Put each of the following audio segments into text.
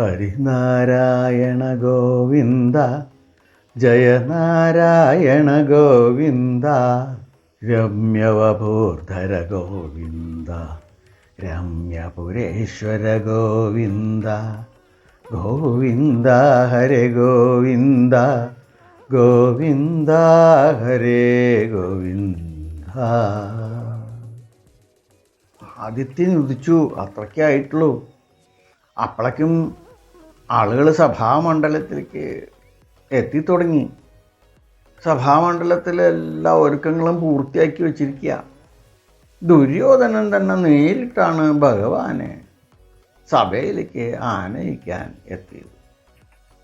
ഹരിനാരായണ ഗോവിന്ദ ജയനാരായണ ഗോവിന്ദ രമ്യവഭൂർധര ഗോവിന്ദ രമ്യപുരേശ്വര ഗോവിന്ദ ഗോവിന്ദ ഹരേ ഗോവിന്ദ ഗോവിന്ദ ഹരേ ഗോവിന്ദ. ആദിത്യൻ ഉദിച്ചു അത്രയ്ക്കായിട്ടുള്ളൂ. അപ്പോഴേക്കും ആളുകൾ സഭാമണ്ഡലത്തിലേക്ക് എത്തിത്തുടങ്ങി. സഭാമണ്ഡലത്തിലെ എല്ലാ ഒരുക്കങ്ങളും പൂർത്തിയാക്കി വച്ചിരിക്കുക. ദുര്യോധനൻ തന്നെ നേരിട്ടാണ് ഭഗവാനെ സഭയിലേക്ക് ആനയിക്കാൻ എത്തിയത്.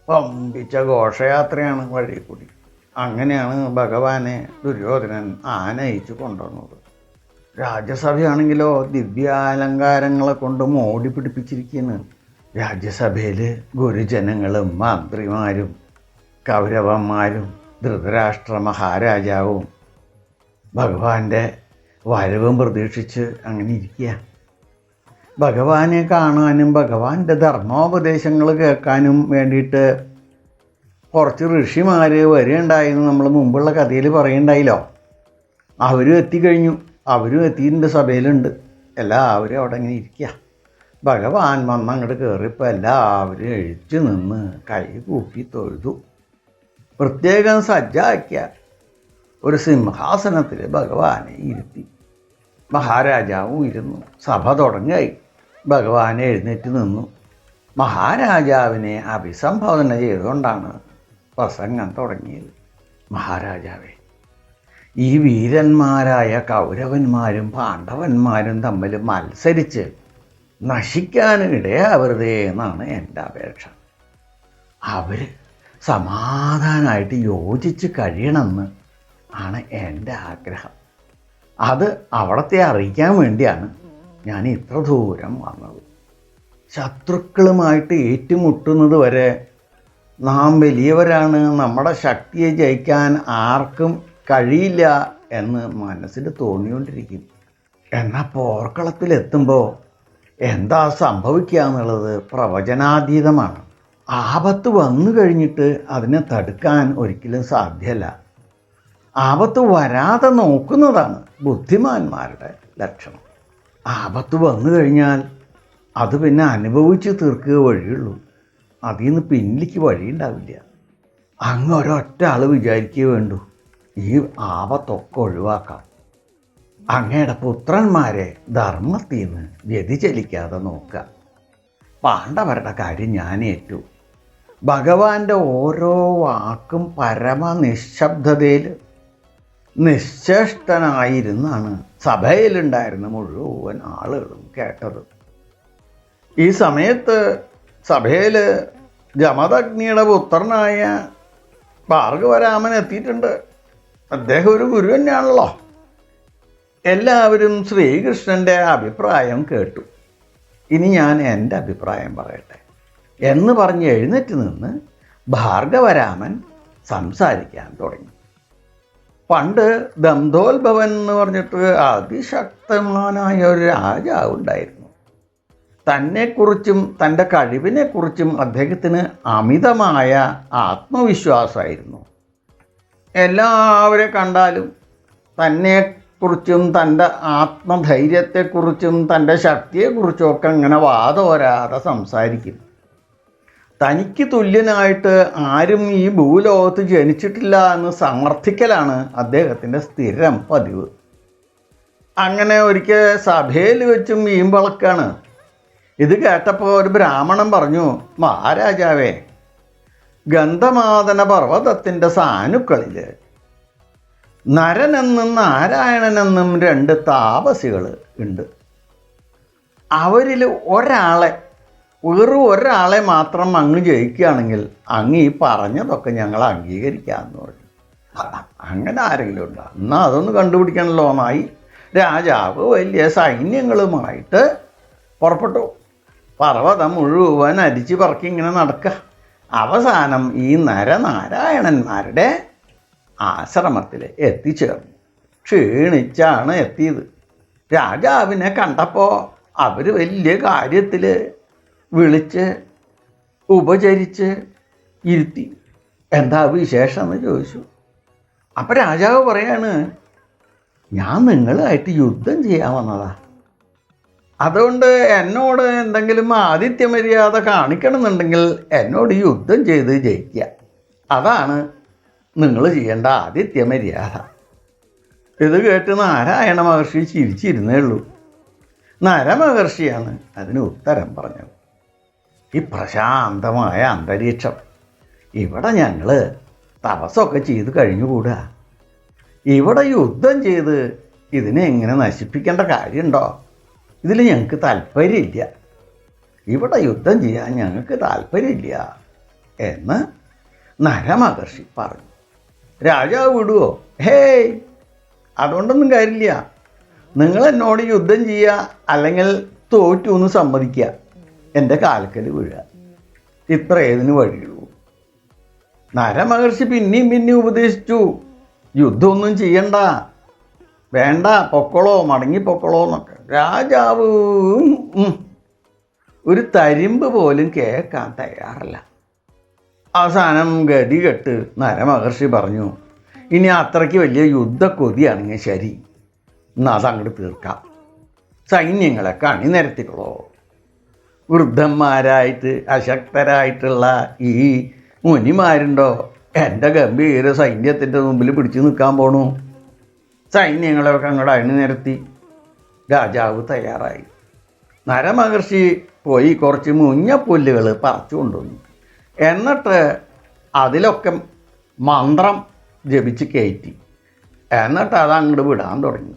പമ്പിച്ച ഘോഷയാത്രയാണ് വഴി കൂടി അങ്ങനെയാണ് ഭഗവാനെ ദുര്യോധനൻ ആനയിച്ചു കൊണ്ടുവന്നത്. രാജ്യസഭയാണെങ്കിലോ ദിവ്യാലങ്കാരങ്ങളെ കൊണ്ട് മോടി പിടിപ്പിച്ചിരിക്കുന്നു രാജ്യസഭയിൽ ഗുരുജനങ്ങളും മന്ത്രിമാരും കൗരവന്മാരും ധൃതരാഷ്ട്ര മഹാരാജാവും ഭഗവാന്റെ വരവും പ്രതീക്ഷിച്ച് അങ്ങനെ ഇരിക്കുക. ഭഗവാനെ കാണാനും ഭഗവാന്റെ ധർമ്മോപദേശങ്ങൾ കേൾക്കാനും വേണ്ടിയിട്ട് കുറച്ച് ഋഷിമാർ വരികയുണ്ടായെന്ന് നമ്മൾ മുമ്പുള്ള കഥയിൽ പറയുണ്ടായില്ലോ. അവരും എത്തിക്കഴിഞ്ഞു. അവരും എത്തിയിട്ടുണ്ട് സഭയിലുണ്ട്. എല്ലാവരും അവിടെ ഇങ്ങനെ ഇരിക്കുക. ഭഗവാൻ വന്ന് അങ്ങോട്ട് കയറിയപ്പോൾ എല്ലാവരും എഴുച്ചു നിന്ന് കൈ കൂപ്പി തൊഴുതു. പ്രത്യേകം സജ്ജാക്കിയ ഒരു സിംഹാസനത്തിൽ ഭഗവാനെ ഇരുത്തി. മഹാരാജാവും ഇരുന്നു. സഭ തുടങ്ങായി. ഭഗവാൻ എഴുന്നേറ്റ് നിന്നു. മഹാരാജാവിനെ അഭിസംബോധന ചെയ്തുകൊണ്ടാണ് പ്രസംഗം തുടങ്ങിയത്. മഹാരാജാവേ ഈ വീരന്മാരായ കൗരവന്മാരും പാണ്ഡവന്മാരും തമ്മിൽ മത്സരിച്ച് നശിക്കാൻ ഇടയാവരുതേ എന്നാണ് എന്റെ അപേക്ഷ. അവർ സമാധാനമായിട്ട് യോജിച്ച് കഴിയണമെന്ന് ആണ് എന്റെ ആഗ്രഹം. അത് അവിടത്തെ അറിയിക്കാൻ വേണ്ടിയാണ് ഞാൻ ഇത്ര ദൂരം വന്നത്. ശത്രുക്കളുമായിട്ട് ഏറ്റുമുട്ടുന്നത് വരെ നാം വലിയവരാണ് നമ്മുടെ ശക്തിയെ ജയിക്കാൻ ആർക്കും കഴിയില്ല എന്ന് മനസ്സിൽ തോന്നിക്കൊണ്ടിരിക്കും. എന്നാൽ പോർക്കളത്തിലെത്തുമ്പോൾ എന്താ സംഭവിക്കുക എന്നുള്ളത് പ്രവചനാതീതമാണ്. ആപത്ത് വന്നു കഴിഞ്ഞിട്ട് അതിനെ തടുക്കാൻ ഒരിക്കലും സാധ്യമല്ല. ആപത്ത് വരാതെ നോക്കുന്നതാണ് ബുദ്ധിമാന്മാരുടെ ലക്ഷണം. ആപത്ത് വന്നു കഴിഞ്ഞാൽ അത് പിന്നെ അനുഭവിച്ച് തീർക്കുക വഴിയുള്ളൂ. അതിൽ നിന്ന് പിന്നിലേക്ക് വഴിയുണ്ടാവില്ല അങ്ങ് ഒരൊറ്റ ആൾ വിചാരിക്കുക വേണ്ടു. ഈ ആപത്തൊക്കെ ഒഴിവാക്കാം. അങ്ങയുടെ പുത്രന്മാരെ ധർമ്മത്തിൽ നിന്ന് വ്യതിചലിക്കാതെ നോക്കുക. പാണ്ഡവരുടെ കാര്യം ഞാൻ ഏറ്റു ഭഗവാന്റെ ഓരോ വാക്കും പരമ നിശബ്ദതയിൽ നിശ്ചേഷ്ടനായിരുന്നാണ്. സഭയിലുണ്ടായിരുന്ന മുഴുവൻ ആളുകളും കേട്ടത്. ഈ സമയത്ത് സഭയിൽ ജമദഗ്നിയുടെ പുത്രനായ ഭാർഗവരാമൻ എത്തിയിട്ടുണ്ട്. അദ്ദേഹം ഒരു ഗുരു തന്നെയാണല്ലോ. എല്ലാവരും ശ്രീകൃഷ്ണന്റെ അഭിപ്രായം കേട്ടു. ഇനി ഞാൻ എന്റെ അഭിപ്രായം പറയട്ടെ. എന്ന് പറഞ്ഞ് എഴുന്നേറ്റ് നിന്ന് ഭാർഗവരാമൻ സംസാരിക്കാൻ തുടങ്ങി. പണ്ട് ദന്തോത്ഭവൻ എന്ന് പറഞ്ഞിട്ട് അതിശക്തമാനായ ഒരു രാജാവ് ഉണ്ടായിരുന്നു. തന്നെക്കുറിച്ചും തന്റെ കഴിവിനെക്കുറിച്ചും അദ്ദേഹത്തിന് അമിതമായ ആത്മവിശ്വാസമായിരുന്നു. എല്ലാവരെ കണ്ടാലും തന്നെക്കുറിച്ചും തന്റെ ആത്മധൈര്യത്തെക്കുറിച്ചും തന്റെ ശക്തിയെക്കുറിച്ചും ഒക്കെ ഇങ്ങനെ വാദോരാതെ സംസാരിക്കും. തനിക്ക് തുല്യനായിട്ട് ആരും ഈ ഭൂലോകത്ത് ജനിച്ചിട്ടില്ല എന്ന് സമർത്ഥിക്കലാണ് അദ്ദേഹത്തിന്റെ സ്ഥിരം പതിവ്. അങ്ങനെ ഒരിക്കൽ സഭയിൽ വെച്ചും വീമ്പളക്കാണ് ഇത് കേട്ടപ്പോൾ ഒരു ബ്രാഹ്മണൻ പറഞ്ഞു മഹാരാജാവേ ഗന്ധമാതന പർവതത്തിന്റെ സാനുക്കളിൽ നരനെന്നും നാരായണനെന്നും രണ്ട് താപസികൾ ഉണ്ട്. അവരിൽ ഒരാളെ വെറും ഒരാളെ മാത്രം അങ്ങ് ജയിക്കുകയാണെങ്കിൽ അങ്ങ് ഈ പറഞ്ഞതൊക്കെ ഞങ്ങൾ അംഗീകരിക്കാമെന്ന് പറഞ്ഞു. അങ്ങനെ ആരെങ്കിലും ഉണ്ടോ? എന്നാൽ അതൊന്ന് കണ്ടുപിടിക്കണമല്ലോ എന്നായി രാജാവ് വലിയ സൈന്യങ്ങളുമായിട്ട് പുറപ്പെട്ടു. പർവതം മുഴുവൻ അരിച്ചു പറക്കി ഇങ്ങനെ നടക്കുക. അവസാനം ഈ നരനാരായണന്മാരുടെ ആശ്രമത്തിൽ എത്തിച്ചേർന്നു. ക്ഷീണിച്ചാണ് എത്തിയത്. രാജാവിനെ കണ്ടപ്പോൾ അവർ വലിയ കാര്യത്തിൽ വിളിച്ച് ഉപചരിച്ച് ഇരുത്തി. എന്താ വിശേഷം എന്ന് ചോദിച്ചു. അപ്പം രാജാവ് പറയാണ് ഞാൻ നിങ്ങളുമായിട്ട് യുദ്ധം ചെയ്യാൻ വന്നതാ. അതുകൊണ്ട് എന്നോട് എന്തെങ്കിലും ആതിഥ്യമര്യാദ കാണിക്കണമെന്നുണ്ടെങ്കിൽ എന്നോട് യുദ്ധം ചെയ്ത് ജയിക്കുക. അതാണ് നിങ്ങൾ ചെയ്യേണ്ട ആദിത്യ മര്യാദ. ഇത് കേട്ട് നാരായണ മഹർഷി ചിരിച്ചിരുന്നേ ഉള്ളൂ. നരമഹർഷിയാണ് അതിന് ഉത്തരം പറഞ്ഞത്. ഈ പ്രശാന്തമായ അന്തരീക്ഷം. ഇവിടെ ഞങ്ങൾ തപസ്സൊക്കെ ചെയ്ത് കഴിഞ്ഞുകൂടുക ഇവിടെ യുദ്ധം ചെയ്ത് ഇതിനെ എങ്ങനെ നശിപ്പിക്കേണ്ട കാര്യമുണ്ടോ? ഇതിൽ ഞങ്ങൾക്ക് താല്പര്യമില്ല. ഇവിടെ യുദ്ധം ചെയ്യാൻ ഞങ്ങൾക്ക് താല്പര്യമില്ല എന്ന് നരമഹർഷി പറഞ്ഞു. രാജാവ് വിടുവോ? ഹേയ് അതുകൊണ്ടൊന്നും കാര്യമില്ല. നിങ്ങൾ എന്നോട് യുദ്ധം ചെയ്യുക അല്ലെങ്കിൽ തോറ്റു എന്ന് സമ്മതിക്കുക. എന്റെ കാൽക്കൽ വീഴുക ഇത്ര ഏതിന് വഴിയുള്ളൂ? നരമഹർഷി പിന്നെയും പിന്നെയും ഉപദേശിച്ചു. യുദ്ധമൊന്നും ചെയ്യണ്ട. വേണ്ട പൊക്കളോ മടങ്ങി പൊക്കളോ എന്നൊക്കെ. രാജാവ് ഒരു തരിമ്പ് പോലും കേൾക്കാൻ തയ്യാറല്ല. അവസാനം ഗതി കെട്ട് നരമഹർഷി പറഞ്ഞു ഇനി അത്രയ്ക്ക് വലിയ യുദ്ധക്കൊതിയാണെങ്കിൽ ശരി. എന്നാൽ അതങ്ങോട്ട് തീർക്കാം. സൈന്യങ്ങളൊക്കെ അണിനിരത്തിക്കളോ വൃദ്ധന്മാരായിട്ട് അശക്തരായിട്ടുള്ള ഈ മുനിമാരുണ്ടോ? എന്റെ ഗംഭീര സൈന്യത്തിന്റെ മുമ്പിൽ പിടിച്ചു നിൽക്കാൻ പോണു. സൈന്യങ്ങളൊക്കെ അങ്ങോട്ട് അണിനിരത്തി രാജാവ് തയ്യാറായി. നരമഹർഷി പോയി കുറച്ച് മുഞ്ഞപ്പുല്ലുകൾ പറിച്ചു കൊണ്ടുവന്നു. എന്നിട്ട് അതിലൊക്കെ മന്ത്രം ജപിച്ച് കയറ്റി. എന്നിട്ട് അത് അങ്ങോട്ട് വിടാൻ തുടങ്ങി.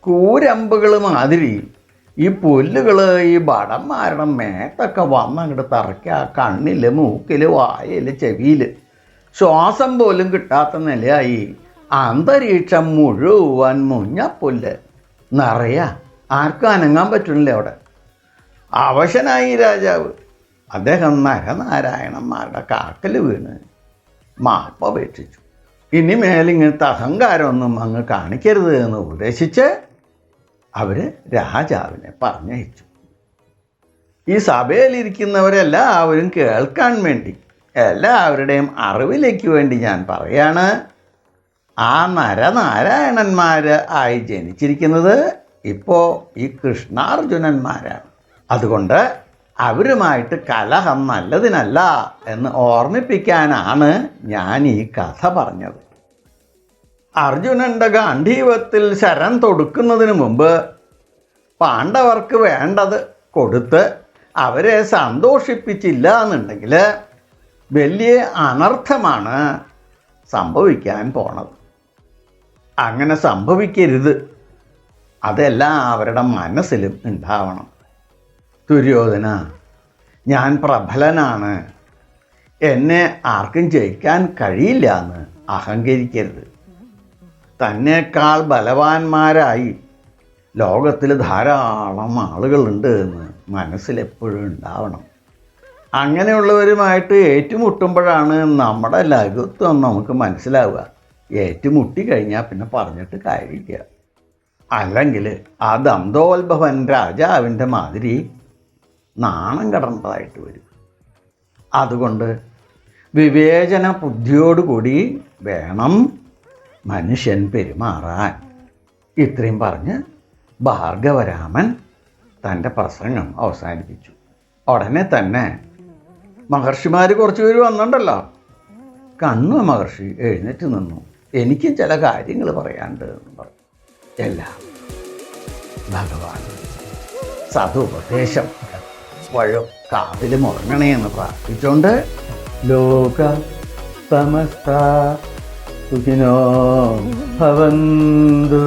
കൂരമ്പുകൾ മാതിരി ഈ പുല്ലുകൾ ഈ ഭടന്മാരുടെ മേത്തൊക്കെ വന്ന് അങ്ങോട്ട് തറയ്ക്കുക കണ്ണിൽ മൂക്കിൽ വായിൽ ചെവിയിൽ ശ്വാസം പോലും കിട്ടാത്ത നിലയായി. അന്തരീക്ഷം മുഴുവൻ മുഞ്ഞപ്പുല്ല്. നിറയ. ആർക്കും അനങ്ങാൻ പറ്റുന്നില്ല അവിടെ. അവശനായി രാജാവ്. അദ്ദേഹം നരനാരായണന്മാരുടെ കാക്കൽ വീണ് മാപ്പപേക്ഷിച്ചു ഇനി മേലിങ്ങനത്തെ അഹങ്കാരമൊന്നും അങ്ങ് കാണിക്കരുത് എന്ന് ഉപദേശിച്ച് അവർ രാജാവിനെ പറഞ്ഞയച്ചു. ഈ സഭയിലിരിക്കുന്നവരെല്ലാവരും കേൾക്കാൻ വേണ്ടി എല്ലാവരുടെയും അറിവിലേക്ക് വേണ്ടി ഞാൻ പറയാണ് ആ നരനാരായണന്മാർ ആയി ജനിച്ചിരിക്കുന്നത് ഇപ്പോൾ ഈ കൃഷ്ണാർജുനന്മാരാണ്. അതുകൊണ്ട് അവരുമായിട്ട് കലഹം നല്ലതിനല്ല എന്ന് ഓർമ്മിപ്പിക്കാനാണ് ഞാൻ ഈ കഥ പറഞ്ഞത്. അർജുനന്റെ ഗാന്ധീവത്തിൽ ശരം തൊടുക്കുന്നതിന് മുമ്പ് പാണ്ഡവർക്ക് വേണ്ടത് കൊടുത്ത് അവരെ സന്തോഷിപ്പിച്ചില്ല എന്നുണ്ടെങ്കിൽ വലിയ അനർത്ഥമാണ് സംഭവിക്കാൻ പോണത്. അങ്ങനെ സംഭവിക്കരുത്. അതെല്ലാം അവരുടെ മനസ്സിലും ഉണ്ടാവണം. ദുര്യോധന ഞാൻ പ്രബലനാണ്. എന്നെ ആർക്കും ജയിക്കാൻ കഴിയില്ല എന്ന് അഹങ്കരിക്കരുത്. തന്നെക്കാൾ ബലവാന്മാരായി ലോകത്തിൽ ധാരാളം ആളുകളുണ്ട് എന്ന് മനസ്സിലെപ്പോഴും ഉണ്ടാവണം. അങ്ങനെയുള്ളവരുമായിട്ട് ഏറ്റുമുട്ടുമ്പോഴാണ് നമ്മുടെ ലഘുത്വം നമുക്ക് മനസ്സിലാവുക. ഏറ്റുമുട്ടി കഴിഞ്ഞാൽ പിന്നെ പറഞ്ഞിട്ട് കാര്യമില്ല. അല്ലെങ്കിൽ ആ ദന്തോത്ഭവൻ രാജാവിന്റെ മാതിരി നാണം കടന്നതായിട്ട് വരും. അതുകൊണ്ട് വിവേചന ബുദ്ധിയോടുകൂടി വേണം മനുഷ്യൻ പെരുമാറാൻ. ഇത്രയും പറഞ്ഞ് ഭാർഗവരാമൻ തന്റെ പ്രസംഗം അവസാനിപ്പിച്ചു. ഉടനെ തന്നെ മഹർഷിമാർ കുറച്ച് പേര് വന്നിട്ടുണ്ടല്ലോ. കണ്ണു മഹർഷി എഴുന്നേറ്റ് നിന്നു. എനിക്കും ചില കാര്യങ്ങൾ പറയാണ്ട് എന്ന് പറഞ്ഞു. എല്ലാം ഭഗവാൻ സതുപദേശം. വഴോ. കാതിൽ മുറങ്ങണേ എന്ന് പ്രാർത്ഥിച്ചുകൊണ്ട് ലോക സമസ്ത സുഖിനോ ഭവന്തു.